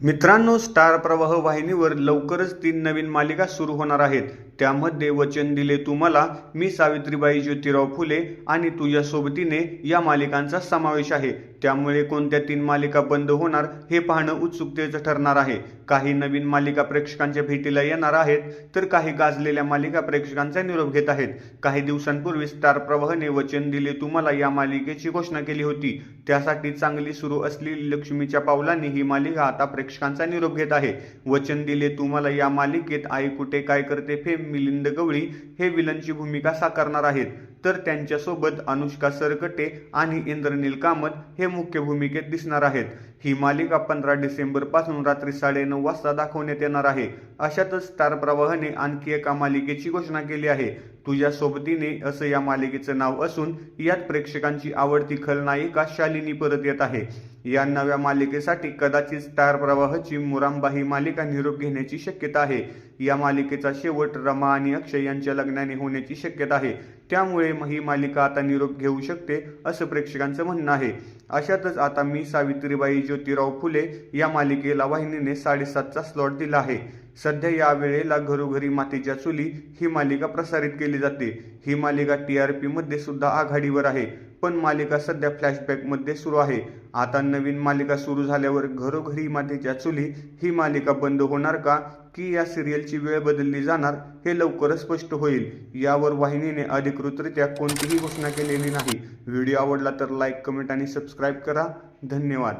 मित्रांनो स्टार प्रवाह वाहिनीवर लवकरच तीन नवीन मालिका सुरू होणार आहेत. त्यामध्ये वचन दिले तुम्हाला मी सावित्रीबाई ज्योतिराव फुले आणि तुझ्या सोबतीने या मालिकांचा समावेश आहे. त्यामुळे कोणत्या तीन मालिका बंद होणार हे पाहणं उत्सुकतेचं ठरणार आहे. काही नवीन मालिका प्रेक्षकांच्या भेटीला येणार आहेत तर काही गाजलेल्या मालिका प्रेक्षकांचा निरोप घेत आहेत. काही दिवसांपूर्वी स्टार प्रवाहने वचन दिले तुम्हाला या मालिकेची घोषणा केली होती. त्यासाठी चांगली सुरू असलेली लक्ष्मीच्या पावलांनी ही मालिका आता प्रेक्षकांचा निरोप घेत आहे. वचन दिले तुम्हाला या मालिकेत आई कुठे काय करते फेम मिलिंद गवळी हे विलनची भूमिका साकारणार आहेत. तर त्यांच्यासोबत अनुष्का सरकटे आणि इंद्रनील कामत हे मुख्य भूमिकेत दिसणार आहेत. ही मालिका पंधरा डिसेंबरपासून रात्री साडेनऊ वाजता दाखवण्यात येणार आहे. अशातच स्टार प्रवाहने आणखी एका मालिकेची घोषणा केली आहे. तुझ्या सोबतीने असं या मालिकेचं नाव असून यात प्रेक्षकांची आवडती खलनायिका शालिनी परत येत आहे. या नव्या मालिकेसाठी कदाचित स्टार प्रवाहची मुरांबा ही मालिका निरोप घेण्याची शक्यता आहे. या मालिकेचा शेवट रमा आणि अक्षय यांच्या लग्नाने होण्याची शक्यता आहे. त्यामुळे ही मालिका आता निरोप घेऊ शकते असं प्रेक्षकांचं म्हणणं आहे. अशातच आता मी सावित्रीबाई ज्योतिराव फुले या मालिकेला वाहिनीने साडेसातचा स्लॉट दिला आहे. सध्या या वेळेला घरोघरी मातीच्या चुली ही मालिका प्रसारित केली जाते. ही मालिका टी आर पीमध्ये सुद्धा आघाडीवर आहे पण मालिका सध्या फ्लॅशबॅकमध्ये सुरू आहे. आता नवीन मालिका सुरू झाल्यावर घरोघरी मातीच्या चुली ही मालिका बंद होणार का? की या सिरियलची वेळ बदलली जाणार हे लवकरच स्पष्ट होईल. यावर वाहिनीने अधिकृतरित्या कोणतीही घोषणा केलेली नाही. व्हिडिओ आवडला तर लाईक कमेंट आणि सबस्क्राईब करा. धन्यवाद.